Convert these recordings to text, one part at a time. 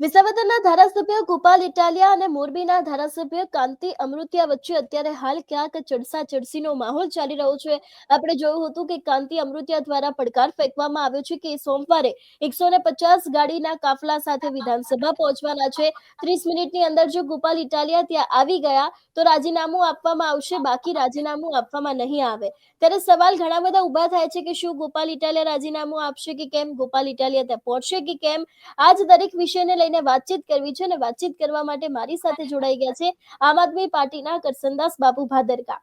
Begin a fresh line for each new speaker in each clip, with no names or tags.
વિસાવદરના ધારાસભ્ય ગોપાલ ઇટાલિયા અને મોરબીના ધારાસભ્ય કાંતિ અમૃતિયા વચ્ચે અત્યારે હાલ ક્યાંક ચડસા ચડસીનો માહોલ ચાલી રહ્યો છે. આપણે જોયું હતું કે કાંતિ અમૃતિયા દ્વારા પડકાર ફેંકવામાં આવ્યો છે કે સોમવારે એકસો પચાસ ગાડીના કાફલા સાથે વિધાનસભા પહોંચવાના છે. ત્રીસ મિનિટની અંદર જો ગોપાલ ઇટાલિયા ત્યાં આવી ગયા તો રાજીનામું આપવામાં આવશે, બાકી રાજીનામું આપવામાં નહીં આવે. ત્યારે સવાલ ઘણા બધા ઊભા થાય છે કે શું ગોપાલ ઇટાલિયા રાજીનામું આપશે કે કેમ ગોપાલ ઇટાલિયા ત્યાં પહોંચશે કે કેમ? આ જ દરેક વિષયને લઈને વાતચીત કરવી છે અને વાતચીત કરવા માટે મારી સાથે જોડાઈ ગયા છે આમ આદમી પાર્ટીના કરસનદાસ બાપુ ભાદરકા.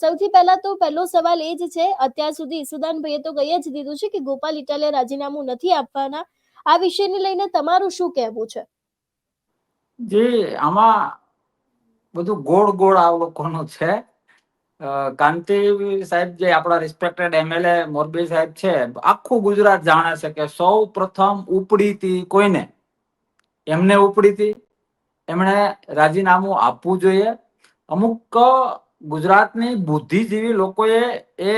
સૌથી પહેલા તો પહેલો સવાલ એ જ છે, અત્યાર સુધી ઈસુદાનભાઈએ તો કહી જ દીધું છે કે ગોપાલ ઇટાલિયા રાજીનામું નથી આપવાના. આ વિષયને લઈને તમારું શું કહેવું છે?
જે આમાં બધું ગોળ ગોળ આ લોકોનું છે. કાંતિ સાહેબ જે આપણા રિસ્પેક્ટેડ એમએલએ મોરબી સાહેબ છે, આખું ગુજરાત જાણે છે કે સૌ પ્રથમ ઉપડી હતી કોઈને? એમને ઉપડી હતી એમણે રાજીનામું આપવું જોઈએ? અમુક ગુજરાતની બુદ્ધિજીવી લોકોએ એ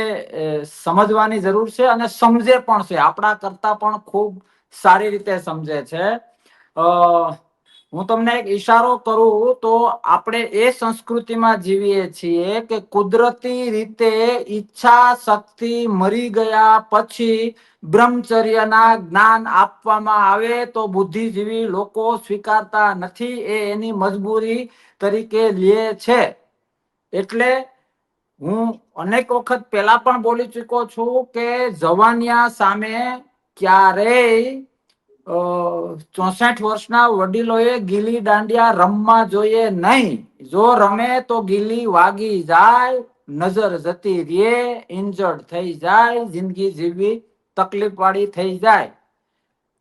સમજવાની જરૂર છે અને સમજે પણ છે. આપણા કરતા પણ ખૂબ સારી રીતે સમજે છે. અ હું તમને એક ઈશારો કરું તો આપણે એ સંસ્કૃતિમાં જીવીએ છીએ કે કુદરતી રીતે ઈચ્છા શક્તિ મરી ગયા પછી બ્રહ્મચર્યના જ્ઞાન આપવામાં આવે તો બુદ્ધિજીવી લોકો સ્વીકારતા નથી એ એની મજબૂરી તરીકે લે છે. એટલે હું અનેક વખત પહેલા પણ બોલી ચૂક્યો છું કે જવાનિયા સામે ક્યારેય ચોસઠ વર્ષના વડીલોએ ગીલી દાંડિયા રમવા જોઈએ નહીં. જો રમે તો ગીલી વાગી જાય, નજર જતી રે ઇન્જર્ડ થઈ જાય, જિંદગી જીવવી તકલીફ વાળી થઈ જાય.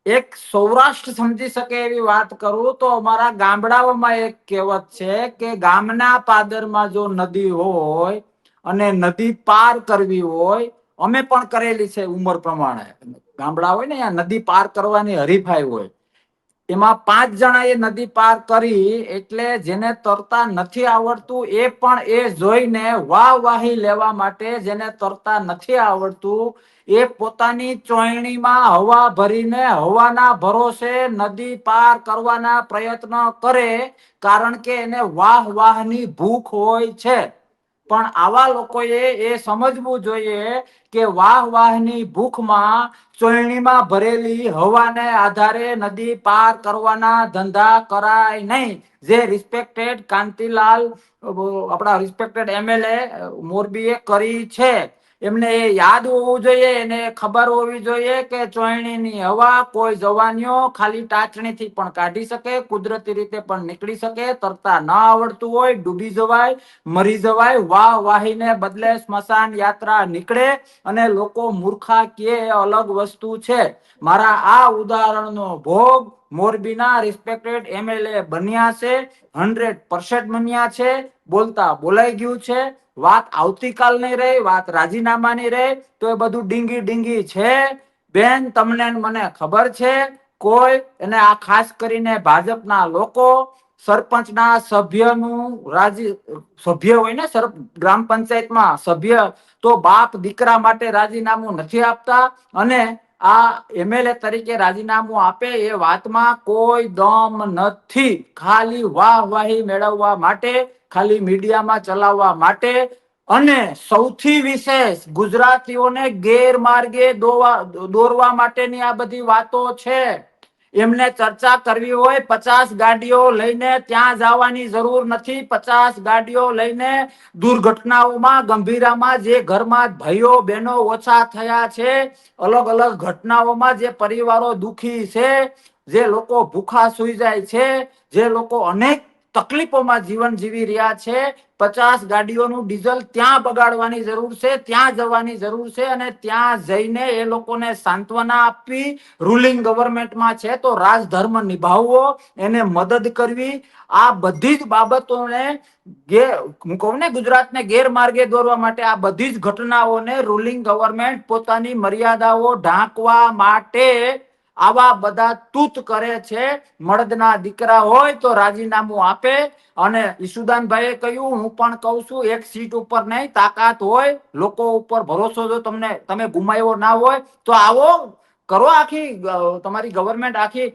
એક સૌરાષ્ટ્ર સમજી શકે એવી વાત કરું તો અમારા ગામડાઓમાં એક કહેવત છે કે ગામના પાદરમાં જો નદી હોય અને નદી પાર કરવી હોય, અમે પણ કરેલી છે ઉંમર પ્રમાણે. ગામડા હોય ને, ત્યાં નદી પાર કરવાની હરીફાઈ હોય. એમાં પાંચ જણા એ નદી પાર કરી, એટલે જેને તરતા નથી આવડતું એ પણ એ જોઈને વાહ વાહી લેવા માટે જેને તરતા નથી આવડતું, એ પોતાની ચોયણીમાં હવા ભરીને હવાના ભરોસે નદી પાર કરવાના પ્રયત્ન કરે, કારણ કે એને વાહ વાહની ભૂખ હોય છે. પણ આવા લોકોએ એ સમજવું જોઈએ કે વાહ વાહની ભૂખમાં ચોયણીમાં ભરેલી હવાને આધારે નદી પાર કરવાના ધંધા કરાય નહીં. જે રિસ્પેક્ટેડ કાંતિલાલ આપણા રિસ્પેક્ટેડ એમએલએ મોરબીએ કરી છે. એમને યાદ હોવું જોઈએ, એને ખબર હોવી જોઈએ કે ચોયણીની હવા કોઈ જવાનીઓ ખાલી ટાચણીથી પણ કાઢી શકે, કુદરતી રીતે પણ નીકળી શકે, તરતા ન આવડતું હોય, ડૂબી જવાય, મરી જવાય, વાહ વાહીને બદલે સ્મશાન યાત્રા નીકળે અને લોકો મૂર્ખા કે અલગ વસ્તુ છે. મારા આ ઉદાહરણનો ભોગ મોરબીના રિસ્પેક્ટેડ એમએલએ બન્યા છે હંડ્રેડ પર્સન્ટ બન્યા છે, બોલતા બોલાઈ ગયું છે વાત આવતીકાલ નહીં રહે, વાત રાજીનામાની રહે, તો એ બધું ડીંગી ડીંગી છે. બેન, તમને મને ખબર છે, કોઈ અને આ ખાસ કરીને ભાજપના લોકો સરપંચના સભ્યનું રાજી, સભ્ય હોય ને સર, ગ્રામ પંચાયતમાં સભ્ય, તો બાપ દીકરા માટે રાજીનામું નથી આપતા અને આ એમએલએ તરીકે રાજીનામું આપે એ વાતમાં કોઈ દમ નથી. ખાલી વાહ વાહી મેળવવા માટે, ખાલી મીડિયામાં ચલાવવા માટે અને સૌથી વિશેષ, ગુજરાતીઓને ગેરમાર્ગે દોવા, દોરવા માટેની આ બધી વાતો છે. એમને ચર્ચા કરવી હોય, પચાસ ગાડીઓ લઈને ત્યાં જવાની જરૂર નથી. પચાસ ગાડીઓ લઈને દુર્ઘટનાઓમાં, ગંભીરામાં જે ઘરમાં ભાઈઓ, બહેનો ઓછા થયા છે, અલગ અલગ ઘટનાઓમાં જે પરિવારો દુખી છે, જે લોકો ભૂખા સુઈ જાય છે, જે લોકો અનેક તકલીફોમાં જીવન જીવી રહ્યા છે. પચાસ ગાડીઓનું ડીઝલ ત્યાં બગાડવાની જરૂર છે, ત્યાં જવાની જરૂર છે અને ત્યાં જઈને એ લોકોને સાંત્વના આપવી. રૂલિંગ ગવર્મેન્ટમાં છે તો રાજધર્મ નિભાવવો, એને મદદ કરવી. આ બધી જ બાબતોને હું કહું ને ગુજરાતને ગેરમાર્ગે દોરવા માટે આ બધી જ ઘટનાઓને રૂલિંગ ગવર્મેન્ટ પોતાની મર્યાદાઓ ઢાંકવા માટે આવા બધા તૂત કરે છે મળદના દીકરા હોય તો રાજીનામું આપે. અને ઈસુદાનભાઈએ કહ્યું, હું પણ કહું છું, એક સીટ ઉપર નહીં, તાકાત હોય, લોકો ઉપર ભરોસો જો તમને, તમે ગુમાવ્યો ના હોય, તો આવો, કરો આખી તમારી ગવર્મેન્ટ આખી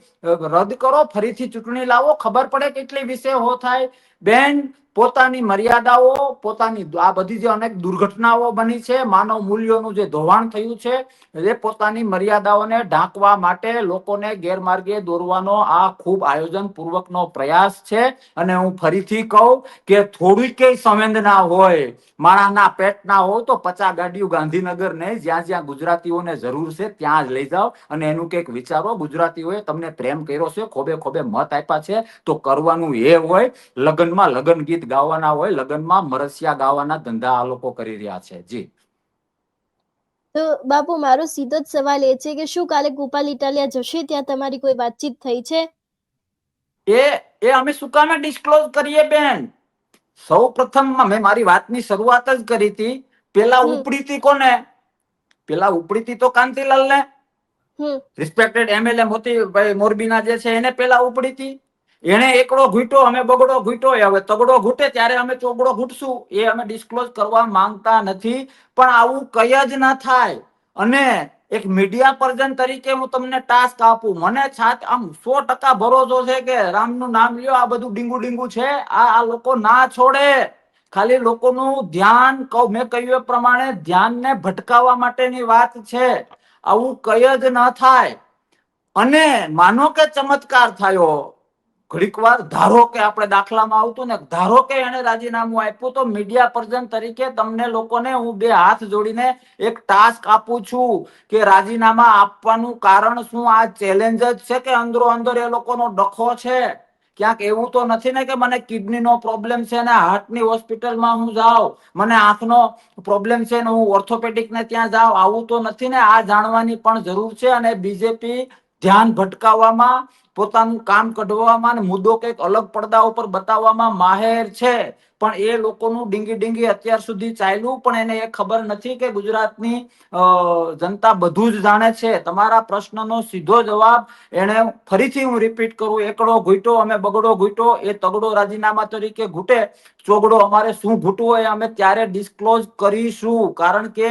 રદ કરો, ફરીથી ચૂંટણી લાવો, ખબર પડે કેટલી વિષયો થાય. બેન, પોતાની મર્યાદાઓ, પોતાની આ બધી જે અનેક દુર્ઘટનાઓ બની છે, માનવ મૂલ્યોનું જે ધોવાણ થયું છે, એ પોતાની મર્યાદાઓને ઢાંકવા માટે લોકોને ગેરમાર્ગે દોરવાનો આ ખૂબ આયોજન પૂર્વકનો પ્રયાસ છે. અને હું ફરીથી કહું કે થોડી કઈ સંવેદના હોય માણાના પેટના હોય, તો પચા ગાડીઓ ગાંધીનગર ને જ્યાં જ્યાં ગુજરાતીઓને જરૂર છે ત્યાં જ લઈ જાઓ. અને એનું કંઈક વિચારો, ગુજરાતીઓએ તમને પ્રેમ કર્યો છે, ખોબે ખોબે મત આપ્યા છે, તો કરવાનું એ હોય. લગ્નમાં લગ્ન ગીત ગાવાના હોય લગ્નમાં મરસિયા ગાવાના ધંધા આ લોકો કરી રહ્યા છે. જી.
તો બાપુ મારો સીધો જ સવાલ એ છે કે શું કાલે ગોપાલ ઇટાલિયા જશે? ત્યાં તમારી કોઈ વાતચીત થઈ છે?
એ એ અમે શું કામે ડિસ્ક્લોઝ કરીએ બેન? સૌ પ્રથમ મેં મારી વાતની શરૂઆત જ કરી હતી. પેલા ઉપડીતી કોને? પેલા ઉપડી હતી તો કાંતિલાલ ને રિસ્પેક્ટેડ એમએલએ મોતી ભાઈ મોરબીના જે છે એને પેલા ઉપડી એને એકડો ઘૂંટો અમે બગડો ઘૂંટો હવે તગડો ઘૂંટે ત્યારે અમે ચોગડો ઘૂંટશું. એ અમે ડિસ્ક્લોઝ કરવા માંગતા નથી. પણ આવું કઈ જ ના થાય. અને એક મીડિયા પર્સન તરીકે હું તમને ટાસ્ક આપું. મને છાત આમ સો ટકા ભરોસો છે કે રામનું નામ લ્યો, આ બધું ડીંગુ ડીંગુ છે. આ આ લોકો ના છોડે. ખાલી લોકોનું ધ્યાન કહું, મેં કહ્યું એ પ્રમાણે ધ્યાનને ભટકાવવા માટેની વાત છે. આવું કઈ જ ન થાય. અને માનો કે ચમત્કાર થયો. ઘડીક વાર ધારો કે આપણે દાખલામાં આવતું ને, ધારો કે એને રાજીનામું આપ્યું તો મીડિયા પર્સન તરીકે તમને લોકોને હું બે હાથ જોડીને એક ટાસ્ક આપું છું કે રાજીનામા આપવાનું કારણ શું? આ ચેલેન્જ જ છે કે અંદરો અંદર એ લોકોનો ડખો છે? ક્યાંક એવું તો નથી ને કે મને કિડની નો પ્રોબ્લેમ છે ને હાર્ટની હોસ્પિટલમાં હું જાઉં, મને આંખનો પ્રોબ્લેમ છે ને હું ઓર્થોપેડિક ને ત્યાં જાઉં, આવું તો નથી ને, આ જાણવાની પણ જરૂર છે અને બીજેપી ધ્યાન ભટકાવવામાં પોતાનું કામ કઢવામાં મુદ્દો કંઈક અલગ પડદા ઉપર બતાવવામાં માહેર છે. પણ એ લોકોનું ડીંગી ડીંગી અત્યાર સુધી ચાલ્યું, પણ એને એ ખબર નથી કે ગુજરાતની જનતા બધું જ જાણે છે. તમારા પ્રશ્નનો સીધો જવાબ એને ફરીથી હું રિપીટ કરું, એકડો ઘૂંટો અમે બગડો ઘૂંટો, એ તગડો રાજીનામા તરીકે ઘૂંટે. ચોગડો અમારે શું ઘૂંટવું એ અમે ત્યારે ડિસ્ક્લોઝ કરીશું. કારણ કે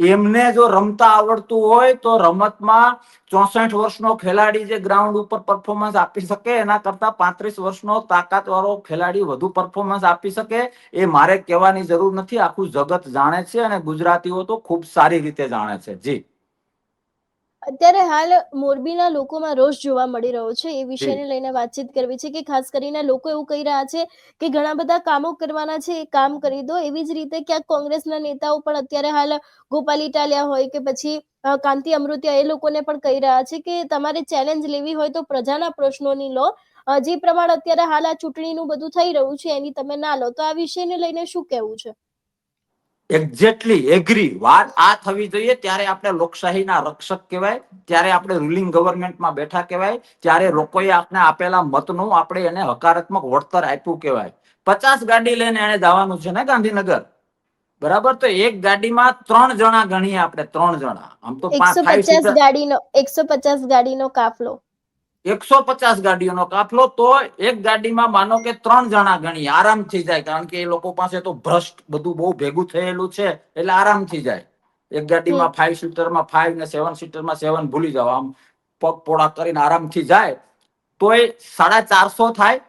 એમને જો રમતા આવડતું હોય તો રમતમાં ચોસઠ વર્ષનો ખેલાડી જે ગ્રાઉન્ડ ઉપર પરફોર્મન્સ આપી શકે, એના કરતા પાંત્રીસ વર્ષનો તાકાત વાળો ખેલાડી વધુ પરફોર્મન્સ આપી શકે, એ મારે કહેવાની જરૂર નથી. આખું જગત જાણે છે અને ગુજરાતીઓ તો ખૂબ સારી રીતે જાણે છે. જી.
અત્યારે હાલ મોરબીના લોકોમાં રોષ જોવા મળી રહ્યો છે. એ વિષયને લઈને વાતચીત કરવી છે કે ખાસ કરીને લોકો એવું કહી રહ્યા છે કે ઘણા બધા કામો કરવાના છે એ કામ કરી દો. એવી જ રીતે ક્યાંક કોંગ્રેસના નેતાઓ પણ અત્યારે હાલ ગોપાલ ઇટાલિયા હોય કે પછી કાંતિ અમૃતિયા એ લોકોને પણ કહી રહ્યા છે કે તમારે ચેલેન્જ લેવી હોય તો પ્રજાના પ્રશ્નોની લો. જે પ્રમાણે અત્યારે હાલ આ ચૂંટણીનું બધું થઈ રહ્યું છે એની તમે ના લો. તો આ વિષયને લઈને શું કહેવું છે?
એક્ઝેક્ટલી એગ્રી વાત આ થવી જોઈએ ત્યારે આપણે લોકશાહીના રક્ષક કહેવાય ત્યારે આપણે રૂલિંગ ગવર્મેન્ટમાં બેઠા કહેવાય ત્યારે લોકોએ આપણે આપેલા મતનું આપણે એને હકારાત્મક વળતર આપ્યું કહેવાય. પચાસ ગાડી લઈને એને જવાનું છે ને ગાંધીનગર? બરાબર? તો એક ગાડીમાં ત્રણ જણા ગણીએ આપણે ત્રણ જણા. આમ તો પાંચ
એકસો પચાસ ગાડીનો એકસો પચાસ ગાડીનો કાફલો.
એકસો પચાસ ગાડીઓનો કાફલો, તો એક ગાડીમાં માનો કે ત્રણ જણા ગણી આરામથી જાય. કારણ કે એ લોકો પાસે તો ભ્રષ્ટ બધું બહુ ભેગું થયેલું છે, એટલે આરામથી જાય. એક ગાડીમાં ફાઈવ સીટરમાં ફાઈવ ને સેવન સીટરમાં સેવન ભૂલી જાવ આમ પગ પોળા કરીને આરામથી જાય. તો એ સાડા ચારસો થાય.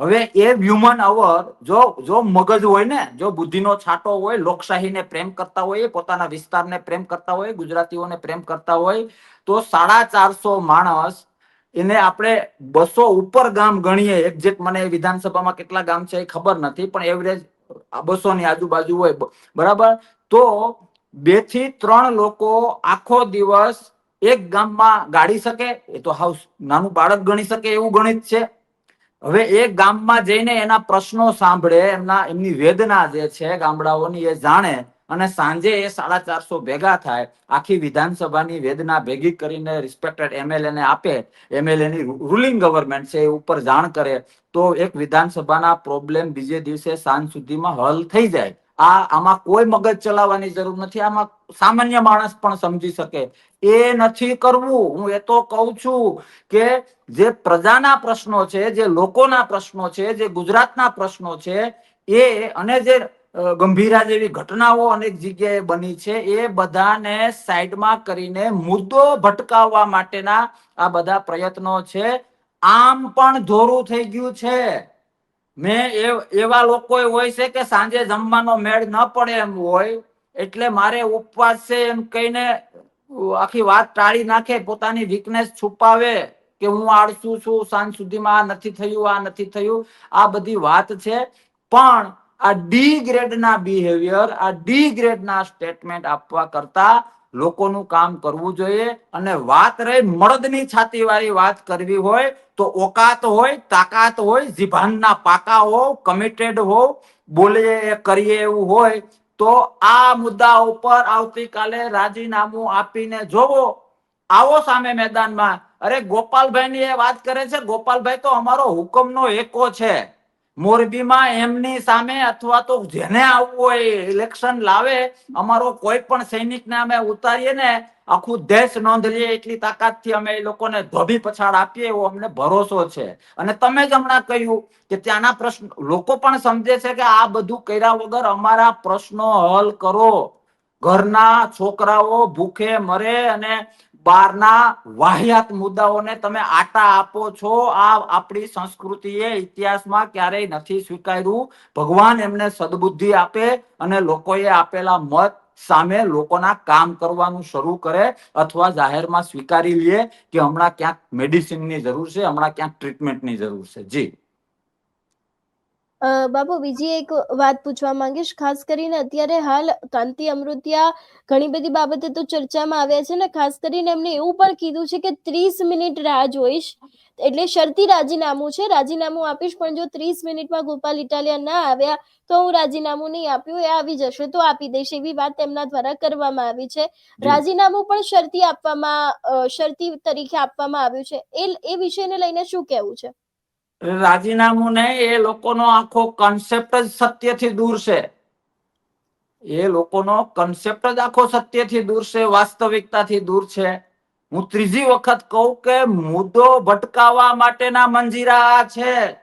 હવે એ હ્યુમન અવર જો જો મગજ હોય ને, જો બુદ્ધિનો છાંટો હોય, લોકશાહીને પ્રેમ કરતા હોય, પોતાના વિસ્તારને પ્રેમ કરતા હોય, ગુજરાતીઓને પ્રેમ કરતા હોય, તો સાડા ચારસો માણસ એને આપણે બસો ઉપર ગામ ગણીએ. એક્ઝેક્ટ મને વિધાનસભામાં કેટલા ગામ છે એ ખબર નથી, પણ એવરેજ બસો ની આજુબાજુ હોય. બરાબર? તો બેથી ત્રણ લોકો આખો દિવસ એક ગામમાં ગાડી શકે, એ તો હાઉસ નાનું બાળક ગણી શકે એવું ગણિત છે. હવે એ ગામમાં જઈને એના પ્રશ્નો સાંભળે, એમના, એમની વેદના જે છે ગામડાઓની એ જાણે અને સાંજે એ સાડા ચારસો ભેગા થાય, આખી વિધાનસભાની વેદના ભેગી કરીને રિસ્પેક્ટેડ એમએલએ ને આપે એમએલએ ની રૂલિંગ ગવર્મેન્ટ છે એ ઉપર જાણ કરે, તો એક વિધાનસભાના પ્રોબ્લેમ બીજે દિવસે સાંજ સુધીમાં હલ થઈ જાય. આ, આમાં કોઈ મગજ ચલાવવાની જરૂર નથી, આમાં સામાન્ય માણસ પણ સમજી શકે. એ નથી કરવું. હું એ તો કહું છું કે જે પ્રજાના પ્રશ્નો છે, જે લોકોના પ્રશ્નો છે, જે ગુજરાતના પ્રશ્નો છે, એ અને જે ગંભીરા જેવી ઘટનાઓ અનેક જગ્યાએ બની છે. એ બધાને સાઈડમાં કરીને મુદ્દો ભટકાવવા માટેના આ બધા પ્રયત્નો છે. આમ પણ ધોરું થઈ ગયું છે. મેં એવા લોકો હોય છે કે સાંજે જમવાનો મેળ ન પડે એમ હોય, એટલે મારે ઉપવાસ છે એમ કહીને આખી વાત ટાળી નાખે, પોતાની વીકનેસ છુપાવે કે હું આળસુ છું, સાંજ સુધીમાં આ નથી થયું, આ નથી થયું. આ બધી વાત છે. પણ આ ડી ગ્રેડના બિહેવિયર આ ડી ગ્રેડના સ્ટેટમેન્ટ આપવા કરતા લોકોનું કામ કરવું જોઈએ. અને વાત રહી મળદની છાતી વાળી વાત કરવી હોય તો ઓકાત હોય, તાકાત હોય જીભાનના પાકા હો કમિટેડ હોવ બોલીએ એ કરીએ એવું હોય તો આ મુદ્દા ઉપર આવતીકાલે રાજીનામું આપીને જોવો. આવો સામે મેદાનમાં. અરે ગોપાલભાઈ ની એ વાત કરે છે, ગોપાલભાઈ તો અમારો હુકમનો એકો છે. મોરબીમાં એમની સામે અથવા તો જેને આવવું હોય ઇલેક્શન લાવે, અમારો કોઈ પણ સૈનિકને અમે ઉતારીએ ને આખું દેશ નોંધ લઈએ એટલી તાકાતથી અમે એ લોકોને ધોબી પછાડ આપીએ એવો અમને ભરોસો છે. અને તમે જ હમણાં કહ્યું કે ત્યાંના પ્રશ્ન, લોકો પણ સમજે છે કે આ બધું કર્યા વગર અમારા પ્રશ્નો હલ કરો. ઘરના છોકરાઓ ભૂખે મરે અને બહારના વાહિયાત મુદ્દાઓને તમે આટા આપો છો. આ આપણી સંસ્કૃતિએ ઇતિહાસમાં ક્યારેય નથી સ્વીકાર્યું. ભગવાન એમને સદબુદ્ધિ આપે અને લોકોએ આપેલા મત સામે લોકોના કામ કરવાનું શરૂ કરે અથવા જાહેરમાં સ્વીકારી લે કે હમણાં ક્યાંક મેડિસિનની જરૂર છે, હમણાં ક્યાંક ટ્રીટમેન્ટની જરૂર છે. જી.
અ, બાપુ બીજી એક વાત પૂછવા માંગીશ. ખાસ કરીને અત્યારે હાલ કાંતિ અમૃતિયા ઘણી બધી બાબતે તો ચર્ચામાં આવ્યા છે ને ખાસ કરીને એમને એવું પણ કીધું છે કે ત્રીસ મિનિટ રાહ જોઈશ. એટલે શરતી રાજીનામું છે. રાજીનામું આપીશ પણ જો ત્રીસ મિનિટમાં ગોપાલ ઇટાલિયા ના આવ્યા તો હું રાજીનામું નહીં આપ્યું એ આવી જશે તો આપી દઈશ એવી વાત તેમના દ્વારા કરવામાં આવી છે. રાજીનામું પણ શરતી આપવામાં શરતી તરીકે આપવામાં આવ્યું છે. એ એ વિષયને લઈને શું કહેવું છે?
રાજીનામું ને એ લોકોનો આખો કન્સેપ્ટ જ સત્યથી દૂર છે. એ લોકોનો કન્સેપ્ટ જ આખો સત્યથી દૂર છે, વાસ્તવિકતાથી દૂર છે. હું ત્રીજી વખત કહું કે મુદ્દો ભટકાવવા માટેના મંજીરા છે.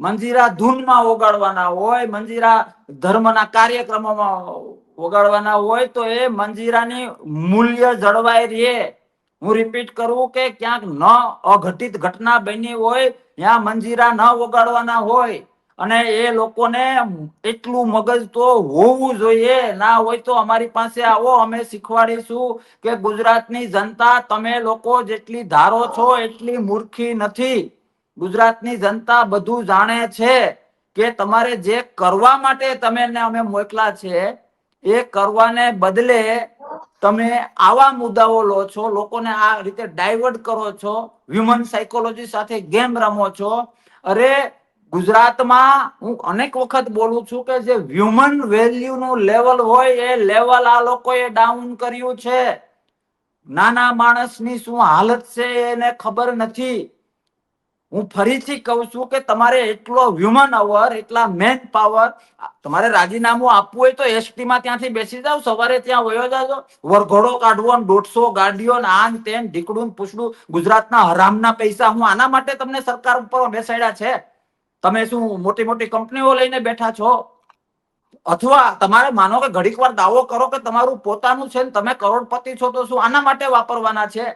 મંજીરા ધૂનમાં ઓગાળવાના હોય, મંજીરા ધર્મના કાર્યક્રમોમાં ઓગાળવાના હોય તો એ મંજીરાની મૂલ્ય જળવાય રહે. હું રિપીટ કરું કે ક્યાંક ન અઘટિત ઘટના બની હોય, ત્યાં મંજીરા ન વગાડવાના હોય, અને એ લોકોને એટલું મગજ તો હોવું જોઈએ. ના હોય તો અમારી પાસે આવો, અમે શીખવાડીશું કે ગુજરાતની જનતા તમે લોકો જેટલી ધારો છો એટલી મૂર્ખી નથી. ગુજરાતની જનતા બધું જાણે છે કે તમારે જે કરવા માટે તમે અમે મોકલા છે, એ કરવાને બદલે તમે આવા મુદ્દાઓ લો છો, લોકોને આ રીતે ડાયવર્ટ કરો છો હ્યુમન સાયકોલોજી સાથે ગેમ રમો છો. અરે, ગુજરાતમાં હું અનેક વખત બોલું છું કે જે હ્યુમન વેલ્યુ નું લેવલ હોય એ લેવલ આ લોકોએ ડાઉન કર્યું છે. નાના માણસની શું હાલત છે એને ખબર નથી. હું ફરીથી કહું છું કે તમારે એટલો હ્યુમન અવર એટલા મેન પાવર તમારે રાજીનામું આપવું હોય તો એસટી માં ત્યાંથી બેસી જાવ સવારે ત્યાં વયો જાજો, વરઘોડો કાઢવો દોઢસો ગાડીઓ ને આન તેન ઢીકડું પૂછડું, ગુજરાતના હરામના પૈસા હું આના માટે તમને સરકાર ઉપર બેસાડ્યા છે? તમે શું મોટી મોટી કંપનીઓ લઈને બેઠા છો? અથવા તમારે માનો કે ઘડીક દાવો કરો કે તમારું પોતાનું છે ને તમે કરોડપતિ છો તો શું આના માટે વાપરવાના છે?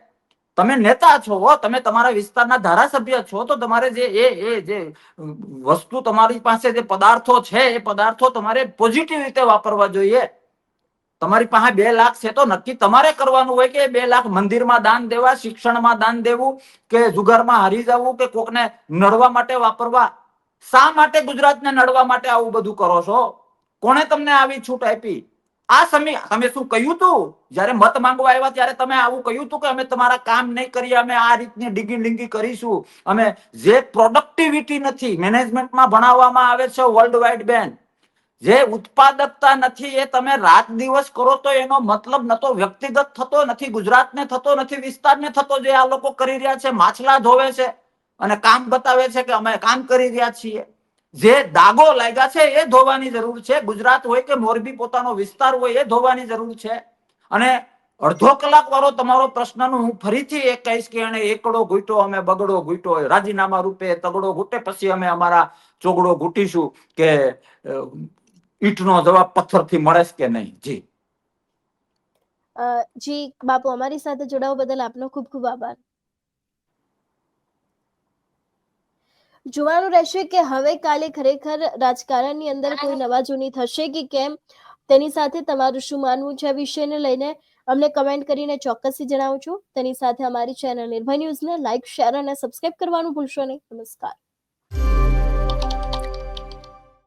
તમે નેતા છો તમે તમારા વિસ્તારના ધારાસભ્ય છો, તો તમારે જે એ એ જે વસ્તુ તમારી પાસે જે પદાર્થો છે, એ પદાર્થો તમારે પોઝિટિવ રીતે વાપરવા જોઈએ. તમારી પાસે બે લાખ છે તો નક્કી તમારે કરવાનું હોય કે બે લાખ મંદિરમાં દાન દેવા, શિક્ષણમાં દાન દેવું, કે જુગારમાં હારી જવું, કે કોકને નડવા માટે વાપરવા? શા માટે ગુજરાતને નડવા માટે આવું બધું કરો છો? કોણે તમને આવી છૂટ આપી? આ સમય તમે શું કહ્યું તું? જયારે મત માંગવા આવ્યા ત્યારે તમે આવું કહ્યું તું કે અમે તમારા કામ નહીં કરીએ, અમે આ રીતની ડીગી લિંગી કરીશું. અમે જે પ્રોડક્ટિવિટી નથી મેનેજમેન્ટમાં ભણાવવામાં આવે છે વર્લ્ડ વાઇડ બેન. જે ઉત્પાદકતા નથી એ તમે રાત દિવસ કરો તો એનો મતલબ ન તો વ્યક્તિગત થતો નથી, ગુજરાતને થતો નથી, વિસ્તારને થતો જે આ લોકો કરી રહ્યા છે, માછલા ધોવે છે અને કામ બતાવે છે કે અમે કામ કરી રહ્યા છીએ. જે દાગો લાગ્યા છે એ ધોવાની જરૂર છે. ગુજરાત હોય કે મોરબી પોતાનો વિસ્તાર હોય એ ધોવાની જરૂર છે. અને અડધો કલાક વાળો તમારો પ્રશ્નનું હું ફરીથી એક કહીશ કે એને એકડો ઘૂંટો અમે બગડો ઘૂંટો રાજીનામા રૂપે તગડો ઘૂંટે પછી અમે અમારા ચોગડો ઘૂંટીશું કે ઈટનો જવાબ પથ્થરથી મળે છે કે નહીં? જી.
જી, બાપુ, અમારી સાથે જોડાવા બદલ આપનો ખૂબ ખૂબ આભાર. જોવાનું રહેશે કે હવે કાલે ખરેખર રાજકારણની અંદર કોઈ નવા જૂની થશે કે કેમ? તેની સાથે તમારું શું માનવું છે વિષયને લઈને? અમને કમેન્ટ કરીને ચોક્કસથી જણાવજો. તેની સાથે અમારી ચેનલ નિર્ભય ન્યૂઝને લાઇક શેર અને સબસ્ક્રાઇબ કરવાનું ભૂલશો નહીં. નમસ્કાર.